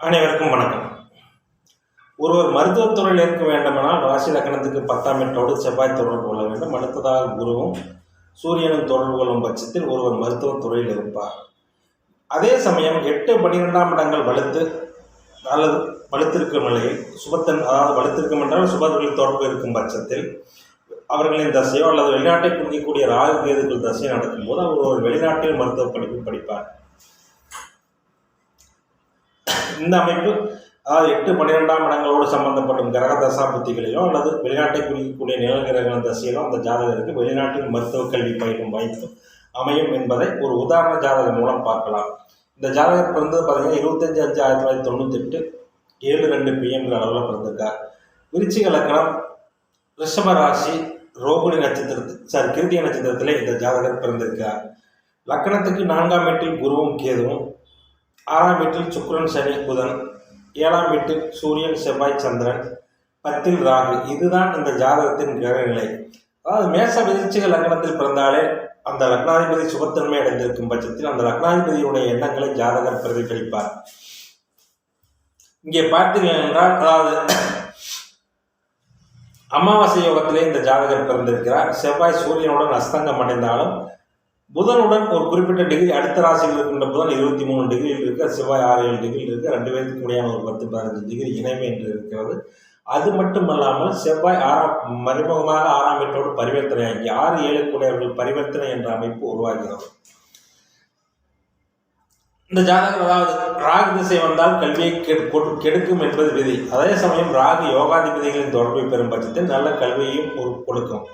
அனைவருக்கும் வணக்கம். ஒருவர் மருத்துவத்துறையில் இருக்க வேண்டுமானால் ராசி லக்னத்துக்கு பத்தாம் எட்டோடு செவ்வாய் தொடர்பு கொள்ள வேண்டும். அடுத்ததாக குருவும் சூரியனும் தொடர்பு கொள்ளும் பட்சத்தில் ஒருவர் மருத்துவத்துறையில் இருப்பார். அதே சமயம் எட்டு பன்னிரெண்டாம் இடங்கள் வலுத்து அல்லது வலுத்திருக்கும் நிலையில் சுபத்தன் அதாவது வலுத்திருக்கும் என்றால் சுபர்களில் தொடர்பு இருக்கும் பட்சத்தில் அவர்களின் தசையோ அல்லது வெளிநாட்டை குறிக்கக்கூடிய ராகு கேதுக்கள் தசை நடக்கும்போது அவர் ஒரு வெளிநாட்டில் மருத்துவ படிப்பு படிப்பார். இந்த அமைப்பு அதாவது எட்டு பன்னிரெண்டாம் இடங்களோடு சம்பந்தப்படும் கிரக தசாபுத்திகளையோ அல்லது வெளிநாட்டை குறிக்கக்கூடிய நிலகிரக தசையிலோ அந்த ஜாதகருக்கு வெளிநாட்டில் மருத்துவ கல்வி பயிலும் வாய்ப்பு அமையும் என்பதை ஒரு உதாரண ஜாதகம் மூலம் பார்க்கலாம். இந்த ஜாதகர் பிறந்தது பார்த்தீங்கன்னா இருபத்தஞ்சு அஞ்சு ஆயிரத்தி தொள்ளாயிரத்தி தொண்ணூத்தெட்டு ஏழு ரெண்டு பிஎம்ங்கிற அளவில் பிறந்திருக்கார். விருச்சிக லக்கணம் ரிஷப ராசி ரோகிணி நட்சத்திரத்து சாரி கிருத்திய நட்சத்திரத்திலே இந்த ஜாதகர் பிறந்திருக்கார். லக்கணத்துக்கு நான்காம் வீட்டில் குருவும் கேதுவும் ஆறாம் வீட்டில் சுக்கிரன் சனி புதன். ஏழாம் வீட்டில் சூரியன் செவ்வாய் சந்திரன். பத்தில் ராகு. இதுதான் இந்த ஜாதகத்தின் கிரக நிலை அதாவது மேச விதிர்ச்சிக லக்னத்தில் பிறந்தாலே அந்த லக்னாதிபதி சுபத்தன்மை அடைந்திருக்கும் பட்சத்தில் அந்த லக்னாதிபதியுடைய எண்ணங்களை ஜாதகர் பிரதிபலிப்பார். இங்கே பார்த்தீர்கள் என்றால் அதாவது அமாவாசை யோகத்திலே இந்த ஜாதகர் பிறந்திருக்கிறார். செவ்வாய் சூரியனுடன் அஸ்தங்கம் அடைந்தாலும் புதனுடன் ஒரு குறிப்பிட்ட டிகிரி அடுத்த ராசியில் இருக்கின்ற புதன் இருபத்தி மூணு டிகிரியில் இருக்க செவ்வாய் ஆறு ஏழு டிகிரியில் இருக்க ரெண்டு பேருக்கு முடியாமல் ஒரு பத்து பதினஞ்சு டிகிரி இணைமை என்று இருக்கிறது. அது மட்டுமல்லாமல் செவ்வாய் ஆறாம் மறைமுகமாக ஆறாம் வீட்டோடு பரிவர்த்தனை ஆகி ஆறு ஏழு கூடியவர்கள் பரிவர்த்தனை என்ற அமைப்பு உருவாகிறது. இந்த ஜாதகம் அதாவது ராகு திசை வந்தால் கல்வியை கெடு- கெடுக்கும் என்பது விதி. அதே சமயம் ராகு யோகாதிபதிகளின் தொடர்பை பெறும் பட்சத்தில் நல்ல கல்வியையும் கொடுக்கும்.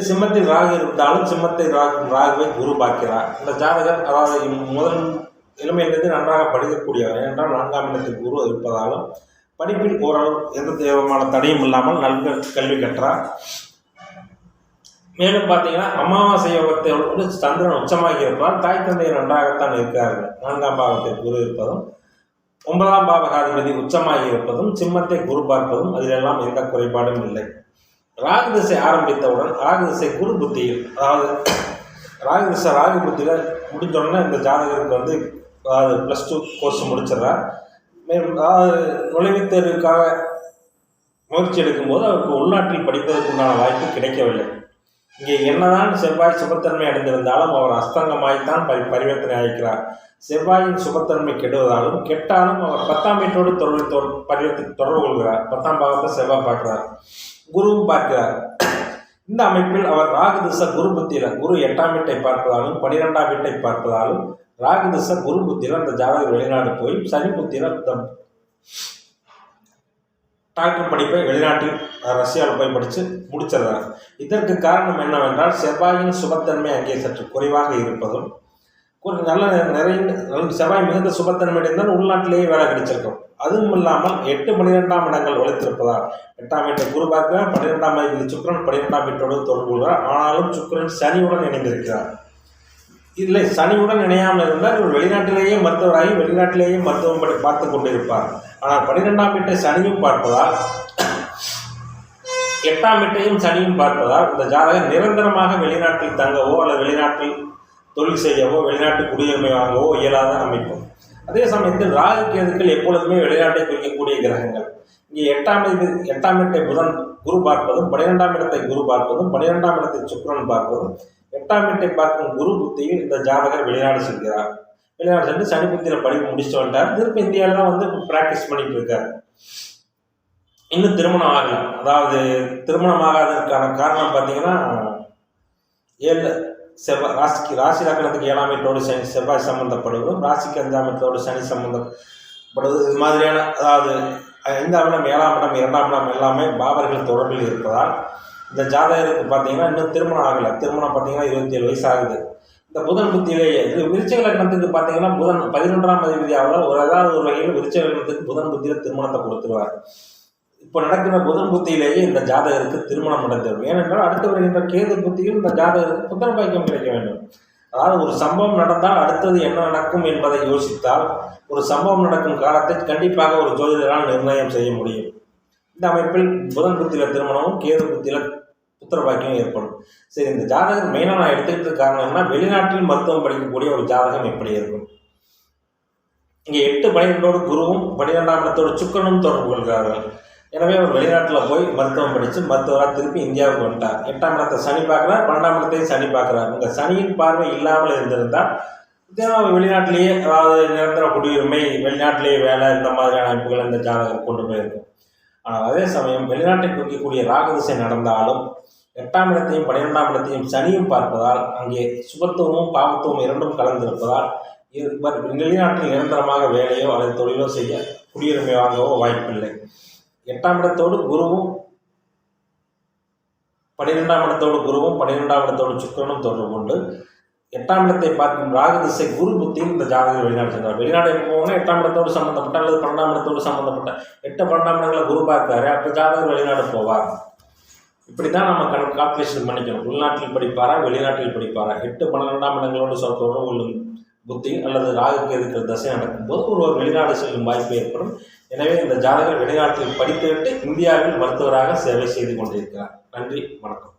சிம்மத்தில் ராகு இருந்தாலும் சிம்மத்தை ராகு ராகுவை குரு பார்க்கிறார். இந்த ஜாதகர் அதாவது முதல் இளமையிலிருந்து நன்றாக படிக்கக்கூடியவர். என்றால் நான்காம் இடத்தில் குரு இருப்பதாலும் படிப்பில் ஓரளவு எந்த விதமான தடையும் இல்லாமல் நல்ல கல்வி கற்றார். மேலும் பார்த்தீங்கன்னா அமாவாசை யோகத்தோடு சந்திரன் உச்சமாகி இருப்பால் தாய் தந்தை நன்றாகத்தான் இருக்கிறார்கள். நான்காம் பாவத்தில் குரு இருப்பதும் ஒன்பதாம் பாவகாதிபதி உச்சமாகி இருப்பதும் சிம்மத்தை குரு பார்ப்பதும் அதிலெல்லாம் எந்த குறைபாடும் இல்லை. ராகு திசை ஆரம்பித்தவுடன் ராகு திசை குரு புத்தியில் அதாவது ராகு திசை ராகு புத்தியில் முடிஞ்சோடனே இந்த ஜாதகருக்கு வந்து அதாவது ப்ளஸ் டூ கோர்ஸ் முடிச்சிடுறார். மேலும் அதாவது நுழைவுத் தேர்வுக்காக முயற்சி எடுக்கும்போது அவருக்கு உள்நாட்டில் படிப்பதற்குண்டான வாய்ப்பு கிடைக்கவில்லை. இங்கே என்னதான் செவ்வாய் சுபத்தன்மை அடைந்திருந்தாலும் அவர் அஸ்தங்கமாய்த்தான் பரி பரிவர்த்தனை ஆகிக்கிறார். செவ்வாயின் சுபத்தன்மை கெடுவதாலும் கெட்டாலும் அவர் பத்தாம் வீட்டோடு தொடர்பு தொ- பரிவர்த்தனை தொடர்பு கொள்கிறார். பத்தாம் பாகத்தை செவ்வாய் பார்க்கிறார். குருவும் பார்க்கிறார். இந்த அமைப்பில் அவர் ராகு திச குரு புத்தியில குரு எட்டாம் வீட்டை பார்ப்பதாலும் பனிரெண்டாம் வீட்டை பார்ப்பதாலும் ராகு திச குரு புத்தியில அந்த ஜாதகர் வெளிநாடு போய் சனி புத்தியில டாக்டர் படிப்பை வெளிநாட்டில் ரஷ்யாவில் போய் படித்து முடிச்சிடுறார். இதற்கு காரணம் என்னவென்றால் செவ்வாயின் சுபத்தன்மை அங்கே சற்று குறைவாக இருப்பதும் ஒரு நல்ல நிறைய நல்ல செவ்வாய் மிகுந்த சுபத்தன்மை அடைந்தால் உள்நாட்டிலேயே வேலை கிடைச்சிருக்கும். அதுவும் இல்லாமல் எட்டு பன்னிரெண்டாம் இடங்கள் ஒழித்திருப்பதால் எட்டாம் வீட்டை குரு பார்க்கிறார் பன்னிரெண்டாம் வீட்டில் சுக்கரன் பன்னிரெண்டாம் வீட்டோடு தொடர்பு கொள்கிறார். ஆனாலும் சுக்கரன் சனியுடன் இணைந்திருக்கிறார். இல்லை சனியுடன் இணையாமல் இருந்தால் இவர் வெளிநாட்டிலேயே மருத்துவராகி வெளிநாட்டிலேயே மருத்துவம் படி பார்த்து கொண்டிருப்பார். ஆனால் பன்னிரெண்டாம் வீட்டை சனியும் பார்ப்பதால் எட்டாம் வீட்டையும் சனியும் பார்ப்பதால் இந்த ஜாதகர் நிரந்தரமாக வெளிநாட்டில் தங்கவோ அல்லது வெளிநாட்டில் தொழில் செய்யவோ வெளிநாட்டு குடியுரிமை வாங்கவோ இயலாத அமைப்பு. அதே சமயத்தில் ராகு கேதுக்கள் எப்பொழுதுமே வெளிநாட்டை குறிக்கக்கூடிய கிரகங்கள். இங்கே எட்டாம் இது எட்டாம் இடத்தை புதன் குரு பார்ப்பதும் பன்னிரெண்டாம் இடத்தை குரு பார்ப்பதும் பன்னிரெண்டாம் இடத்தை சுக்ரன் பார்ப்பதும் எட்டாம் வீட்டை பார்க்கும் குரு புத்தியில் இந்த ஜாதகர் வெளிநாடு செல்கிறார். வெளிநாடு சென்று சனி புத்தியில் படிப்பு முடிச்சு வந்துட்டார். திருப்பி இந்தியாவில் தான் வந்து ப்ராக்டிஸ் பண்ணிட்டு இருக்கார். இன்னும் திருமணம் ஆகலாம் அதாவது திருமணம் ஆகாததுக்கான காரணம் பார்த்தீங்கன்னா ஏழு செவ்வாய் ராசிக்கு ராசி லக்னத்துக்கு ஏழாம் வீட்டோடு சனி செவ்வாய் சம்மந்தப்படுவதும் ராசிக்கு அஞ்சாம் வீட்டோடு சனி சம்மந்தப்படுவது இது மாதிரியான அதாவது ஐந்தாம் இடம் ஏழாம் இடம் இரண்டாம் இடம் எல்லாமே பாபர்கள் தொடர்பில் இருப்பதால் இந்த ஜாதகருக்கு பார்த்தீங்கன்னா இன்னும் திருமணம் ஆகலை. திருமணம் பார்த்தீங்கன்னா இருபத்தி ஏழு வயசு ஆகுது. இந்த புதன் புத்தியிலேயே இது விருச்சக லக்னத்துக்கு பார்த்தீங்கன்னா புதன் பதினொன்றாம் அதிபதியாவில் ஒரு ஏதாவது ஒரு வகையில் விருச்சக லக்னத்துக்கு புதன் புத்தியில் திருமணத்தை கொடுத்துருவார். இப்போ நடக்கிற புதன் புத்தியிலேயே இந்த ஜாதகருக்கு திருமணம் நடந்தது ஏனென்றால் அடுத்து வருகின்ற கேது புத்தியில் இந்த ஜாதகருக்கு புத்தன பாக்கியம் கிடைக்க வேண்டும். அதாவது ஒரு சம்பவம் நடந்தால் அடுத்தது என்ன நடக்கும் என்பதை யோசித்தால் ஒரு சம்பவம் நடக்கும் காலத்தை கண்டிப்பாக ஒரு ஜோதிடரால் நிர்ணயம் செய்ய முடியும். இந்த அமைப்பில் புதன் புத்தியில திருமணமும் கேது புத்தியில புத்திர பாக்கியம் ஏற்படும். சரி இந்த ஜாதகம் மெயினாக நான் எடுத்துக்கிட்டு காரணம்னா வெளிநாட்டில் மருத்துவம் படிக்கக்கூடிய ஒரு ஜாதகம் எப்படி இருக்கும். இங்கே எட்டு பனிரெண்டோடு குருவும் பனிரெண்டாம் இடத்தோடு சுக்கரனும் தொடர்பு கொள்கிறார்கள். எனவே அவர் வெளிநாட்டில் போய் மருத்துவம் படித்து மருத்துவராக திருப்பி இந்தியாவுக்கு வந்துட்டார். எட்டாம் இடத்தை சனி பார்க்குறார் பன்னெண்டாம் இடத்தையும் சனி பார்க்குறார். உங்கள் சனியின் பார்வை இல்லாமல் இருந்திருந்தால் தினம் வெளிநாட்டிலேயே அதாவது நிரந்தர குடியுரிமை வெளிநாட்டிலேயே வேலை இந்த மாதிரியான அமைப்புகள் இந்த ஜாதகம் கொண்டு போயிருக்கும். ஆனால் அதே சமயம் வெளிநாட்டை குறிக்கக்கூடிய ராகதிசை நடந்தாலும் எட்டாம் இடத்தையும் பன்னிரெண்டாம் இடத்தையும் சனியும் பார்ப்பதால் அங்கே சுபத்துவமும் பாவத்துவம் இரண்டும் கலந்திருப்பதால் வெளிநாட்டில் நிரந்தரமாக வேலையோ அல்லது தொழிலோ செய்ய குடியுரிமை வாங்கவோ வாய்ப்பில்லை. எட்டாம் இடத்தோடு குருவும் பன்னிரெண்டாம் இடத்தோடு குருவும் பன்னிரெண்டாம் இடத்தோடு சுக்கரனும் தொடர்பு கொண்டு எட்டாம் இடத்தை பார்க்கும் ராகு திசை குரு புத்தியும் இந்த ஜாதகத்தில் வெளிநாடு சென்றார். வெளிநாடு போகணும் எட்டாம் இடத்தோடு சம்மந்தப்பட்ட அல்லது பன்னெண்டாம் இடத்தோடு சம்மந்தப்பட்ட எட்டு பன்னெண்டாம் இடங்களை குரு பார்க்காரு அப்போ ஜாதகம் வெளிநாடு போவார். இப்படி தான் நம்ம கணக்கு கால்குலேஷன் பண்ணிக்கணும். உள்நாட்டில் படிப்பாரா வெளிநாட்டில் படிப்பாரா? எட்டு பன்னிரெண்டாம் இடங்களோடு தொடர்பு கொள்ளும் புத்தி அல்லது ராகுக்கு இருக்கிற தசை நடக்கும்போது ஒருவர் வெளிநாடு செல்லும் வாய்ப்பு ஏற்படும். எனவே இந்த ஜாதகர் வெளிநாட்டில் படித்துவிட்டு இந்தியாவில் மருத்துவராக சேவை செய்து கொண்டிருக்கிறார். நன்றி வணக்கம்.